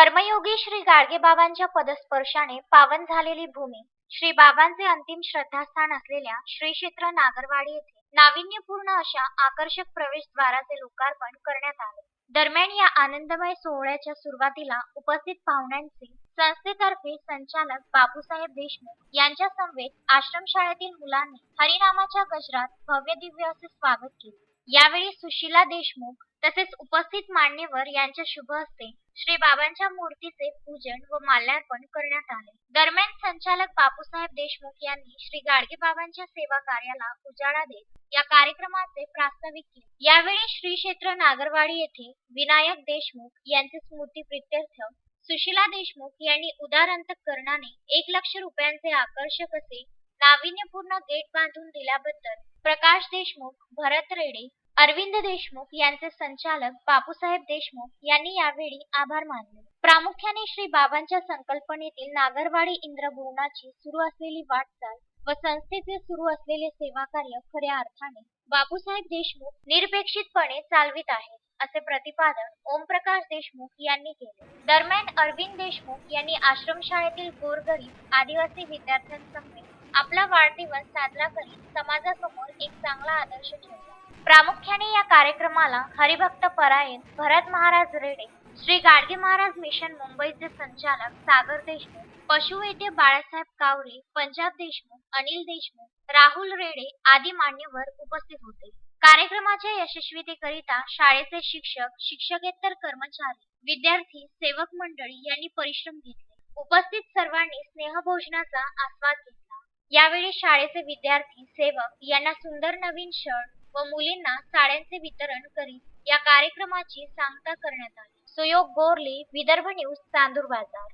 कर्मयोगी श्री गाडगेबाबांच्या पदस्पर्शाने पावन झालेली भूमी श्री बाबांचे अंतिम श्रद्धास्थान असलेल्या श्री क्षेत्र नागरवाडी येथे नाविन्यपूर्ण अशा आकर्षक प्रवेशद्वाराचे लोकार्पण करण्यात आले. दरम्यान या आनंदमय सोहळ्याच्या सुरुवातीला उपस्थित पाहुण्यांचे संस्थेतर्फे संचालक बापूसाहेब देशमुख यांच्या समवेत आश्रमशाळेतील मुलांनी हरिनामाच्या गजरात भव्य दिव्य असे स्वागत केले. यावेळी सुशीला देशमुख तसेच उपस्थित मान्यवर यांच्या शुभ हस्ते श्री बाबांच्या मूर्तीचे पूजन व माल्यार्पण करण्यात आले. दरम्यान संचालक बापूसाहेब देशमुख यांनी श्री गाडगे बाबांच्या सेवा कार्याला उजाळा देत या कार्यक्रमाचे प्रास्ताविक केले. यावेळी श्री क्षेत्र नागरवाडी येथे विनायक देशमुख यांचे स्मृती प्रित्यर्थ सुशीला देशमुख यांनी उदार अंतकरणाने एक लक्ष रुपयांचे आकर्षक असे नाविन्यपूर्ण गेट बांधून दिल्याबद्दल प्रकाश देशमुख भरत रेडे अरविंद देशमुख यांचे संचालक बापूसाहेब देशमुख यांनी यावेळी आभार मानले. प्रामुख्याने श्री बाबांच्या संकल्पनेतील नागरवाडी इंद्रभुवनाची सुरू असलेली वाटचाल व संस्थेचे सुरू असलेले सेवा कार्य खऱ्या अर्थाने बापूसाहेब देशमुख निरपेक्षितपणे चालवित आहेत असे प्रतिपादन ओमप्रकाश देशमुख यांनी केले. दरम्यान अरविंद देशमुख यांनी आश्रमशाळेतील गोरगरीब आदिवासी विद्यार्थ्यांसमवेत आपला वाढदिवस साजरा करीत समाजासमोर एक चांगला आदर्श ठेवला. प्रामुख्याने या कार्यक्रमाला हरिभक्त परायण भरत महाराज रेडे श्री गाडगे महाराज मिशन मुंबईचे संचालक सागर देशमुख पशुवैद्य बाळासाहेब कावरे पंजाब देशमुख अनिल देशमुख राहुल रेडे आदी मान्यवर उपस्थित होते. कार्यक्रमाच्या यशस्वीतेकरिता शाळेचे शिक्षक शिक्षकेतर कर्मचारी विद्यार्थी सेवक मंडळी यांनी परिश्रम घेतले. उपस्थित सर्वांनी स्नेहभोजनाचा आस्वाद घेतला. यावेळी शाळेचे विद्यार्थी सेवक यांना सुंदर नवीन शर्ट व मुलींना साड्यांचे वितरण करीत या कार्यक्रमाची सांगता करण्यात आली. सुयोग गोरले विदर्भ न्यूज चांदूर बाजार.